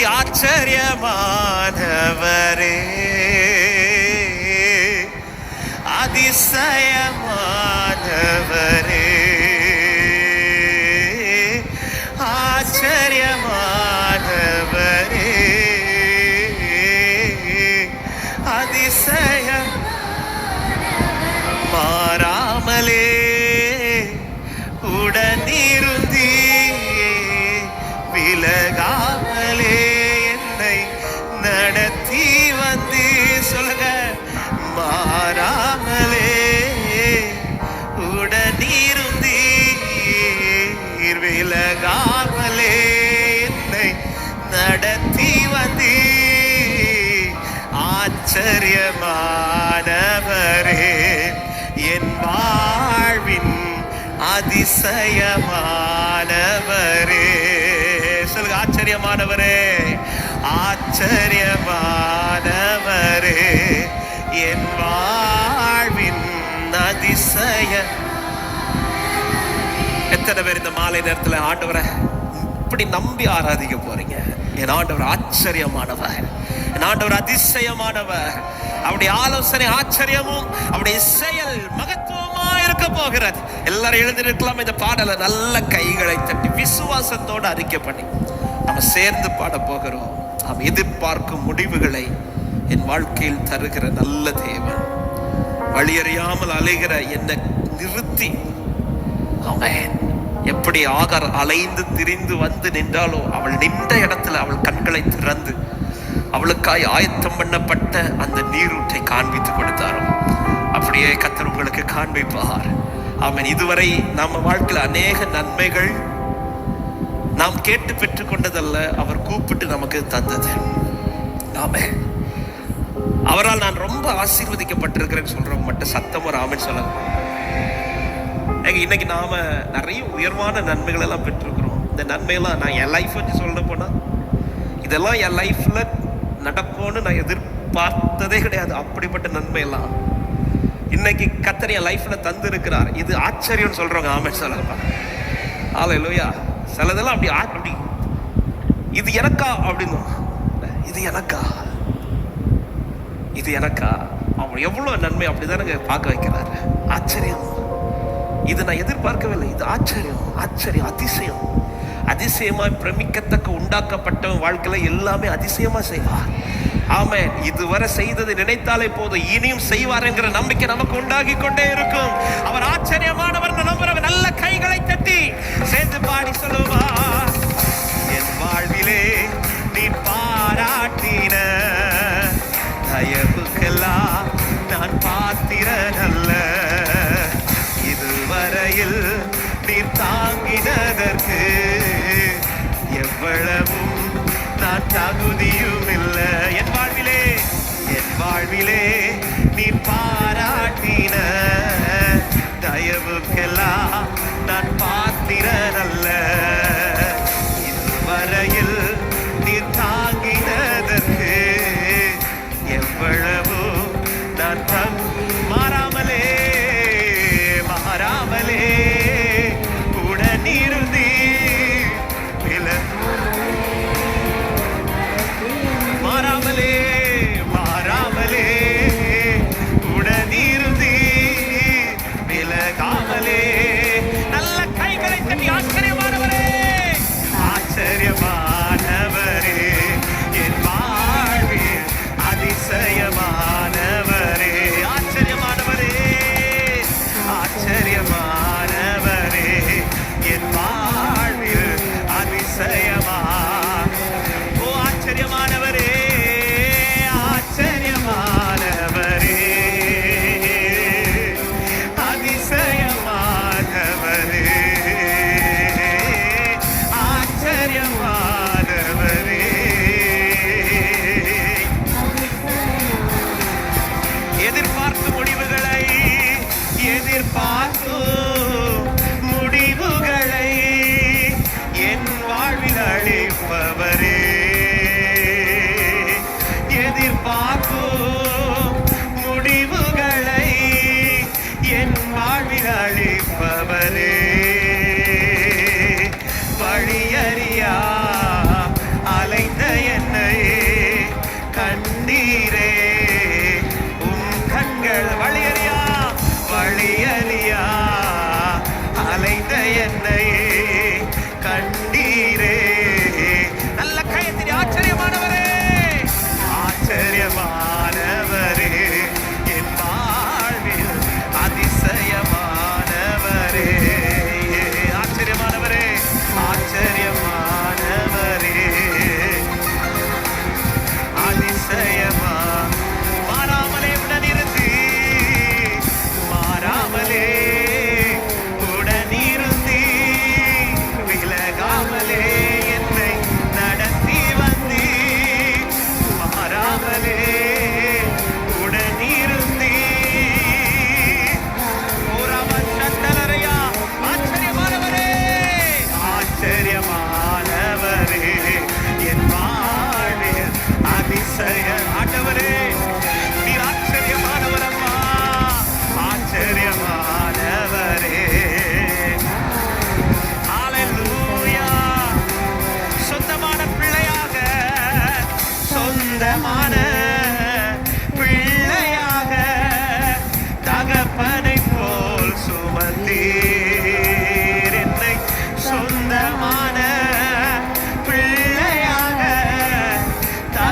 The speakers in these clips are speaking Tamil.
அதி ஆச்சரியமானவரே. அதிசயமானவரே. ஆச்சரியமானவரே என் வாழ்வின் அதிசயமானவரே. சொல்லுங்க ஆச்சரியமானவரே ஆச்சரியமானவரே என் வாழ்வின் அதிசய. எத்தனை பேர் இந்த மாலை நேரத்தில் ஆண்டவரை இப்படி நம்பி ஆராதிக்க போறீங்க? என் ஆண்டவர் ஆச்சரியமானவர். ஆண்டவர் அதிசயமானவர். அவருடைய ஆலோசனை ஆச்சரியமும் அவருடைய செயல் மகத்துவமா இருக்க போகிறது. எல்லாரும் எழுந்திருக்கலாம் இந்த பாடலை. நல்ல கைகளை தட்டி விசுவாசத்தோடு அறிக்கை பண்ணி. நம்ம சேர்ந்து பாட போகிறோம். நாம் எதிர்பார்க்கும் முடிவுகளை என் வாழ்க்கையில் தருகிற நல்ல தேவன். வழியறியாமல் அலைகிற என்னை நிறுத்தி அவன் எப்படி ஆகார் அலைந்து திரிந்து வந்து நின்றாலோ அவள் நின்ற இடத்துல அவள் கண்களை திறந்து அவளுக்காய் ஆயத்தம் பண்ணப்பட்ட அந்த நீரூற்றை காண்பித்து கொடுத்தாரோ? அப்படியே கத்தர் உங்களுக்கு காண்பிப்பார். அவன் இதுவரை நம்ம வாழ்க்கையில் அநேக நன்மைகள் நாம் கேட்டு பெற்றுக்கொண்டதல்ல அவர் கூப்பிட்டு நமக்கு தந்தது. நாம அவரால் நான் ரொம்ப ஆசீர்வதிக்கப்பட்டிருக்கிறேன்னு சொல்றவங்க மட்டும் சத்தம் ராமன் சொல்ல சொல்லலாம் இன்னைக்கு நாம நிறைய உயர்வான நன்மைகள் எல்லாம் பெற்றிருக்கிறோம். இந்த நன்மையெல்லாம் நான் என் லைஃப் வச்சு சொல்ல போனா இதெல்லாம் என் லைஃப்ல நடக்கும்னு நான் எதிர்பார்த்ததே கிடையாது. அப்படிப்பட்ட நன்மையெல்லாம். இன்னைக்கு கத்தர் என் லைஃப்ல தந்திருக்கிறார். இது ஆச்சரியம்னு சொல்றவங்க ஆமே சொல்லப்பா. ஆலை லோயா சிலதெல்லாம் அப்படி ஆ- அப்படி இது எனக்கா அப்படின்னு. இது எனக்கா? இது எனக்கா? அவன் எவ்வளவு நன்மை அப்படிதானங்க பார்க்க வைக்கிறாரு. ஆச்சரியம். இது நான் எதிர்பார்க்கவில்லை இது ஆச்சரியம். ஆச்சரியம். அதிசயம். அதிசயமாய் பிரமிக்கத்தக்க உண்டாக்கப்பட்டவன் வாழ்க்கையில எல்லாமே அதிசயமா செய்வார் ஆமென். இதுவரை செய்ததை நினைத்தாலே போதும். இனியும் செய்வார் என்கிற நம்பிக்கை நமக்கு உண்டாகி கொண்டே இருக்கும். அவர் ஆச்சரியமானவர் துதியும் இல்ல என் வாழ்விலே என் வாழ்விலே நீ பாராட்டின. தயவுக்கெல்லாம் நான் பாத்திரன் அல்ல இதுவரையில் நீ தாங்கினதற்கு எவ்வளவு நான் மாறாமலே மாறாமலே.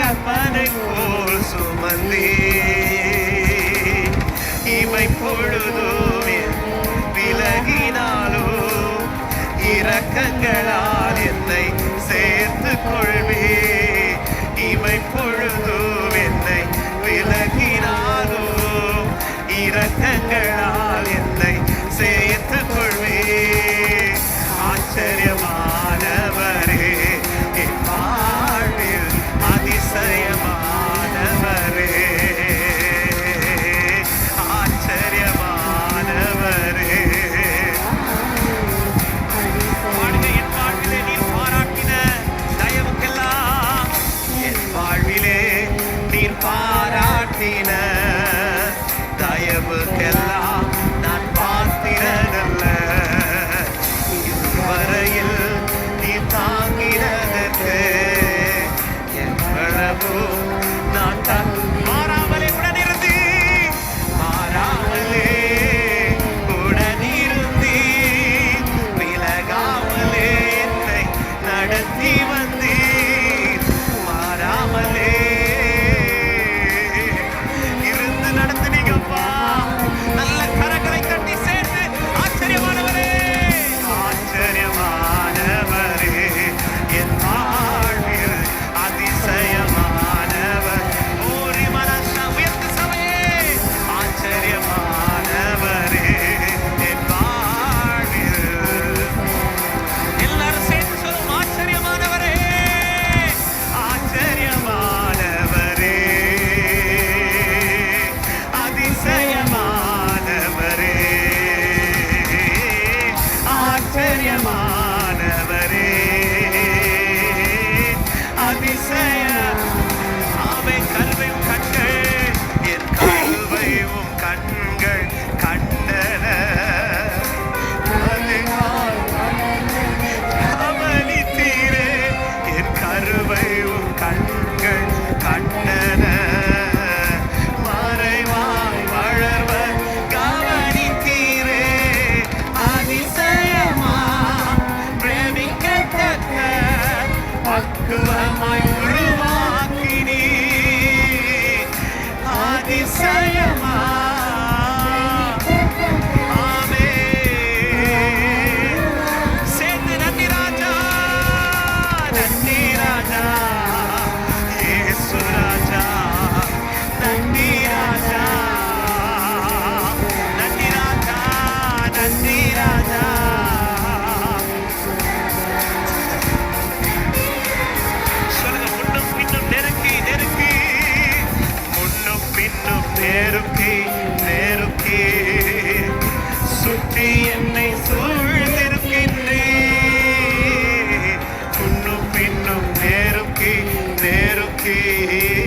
மனக்குள் சுமந்தே. இவை பொழுதோ விலகினாலோ இரக்கங்களால் என்னை சேர்த்து கொள்வே Hey.